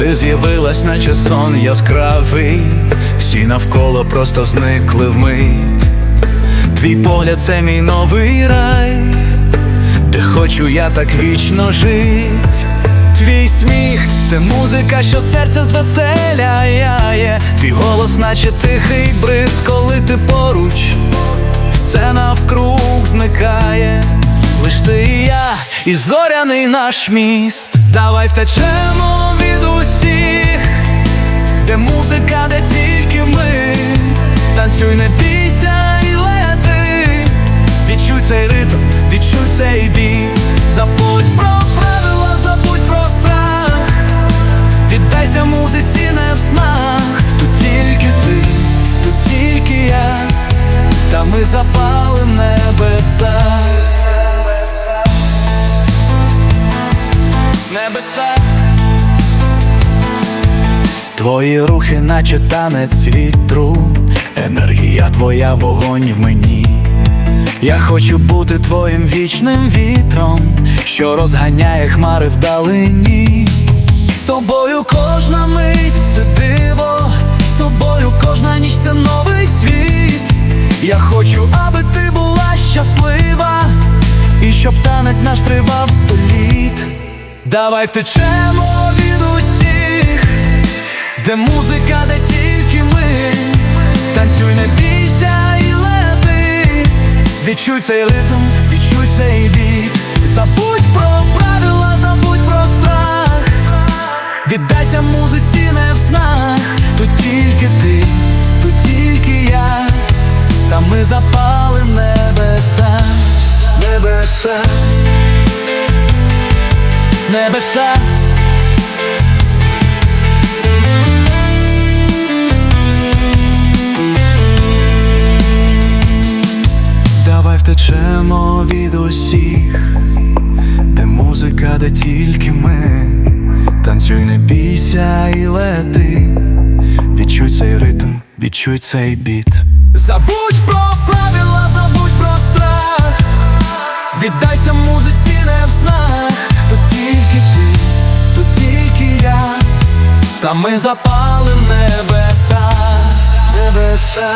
Ти з'явилась, наче сон яскравий, всі навколо просто зникли вмить. Твій погляд це мій новий рай, де хочу я так вічно жить. Твій сміх це музика, що серце звеселяє. Твій голос, наче тихий бриз, коли ти поруч, все навкруг зникає. Лиш ти і я, і зоряний наш міст. Давай втечемо де музика, де тільки ми. Танцюй, не бійся і лети. Відчуй цей ритм, відчуй цей бій. Забудь про правила, забудь про страх. Віддайся музиці, не в снах. Тут тільки ти, тут тільки я, та ми запали небеса. Небеса. Твої рухи, наче танець вітру, енергія твоя, вогонь в мені. Я хочу бути твоїм вічним вітром, що розганяє хмари вдалині. З тобою кожна мить це диво, з тобою кожна ніч це новий світ. Я хочу, аби ти була щаслива, і щоб танець наш тривав століт. Давай втечемо де музика, де тільки ми. Танцюй, не бійся і лети. Відчуй цей ритм, відчуй цей біт. Забудь про правила, забудь про страх. Віддайся музиці, не в снах. Тут тільки ти, тут тільки я, та ми запали небеса, небеса, небеса. Давай втечемо від усіх, де музика, де тільки ми. Танцюй, не бійся і лети. Відчуй цей ритм, відчуй цей біт. Забудь про правила, забудь про страх. Віддайся музиці, не в снах. Тут тільки ти, тут тільки я. Та ми запали небеса, небеса.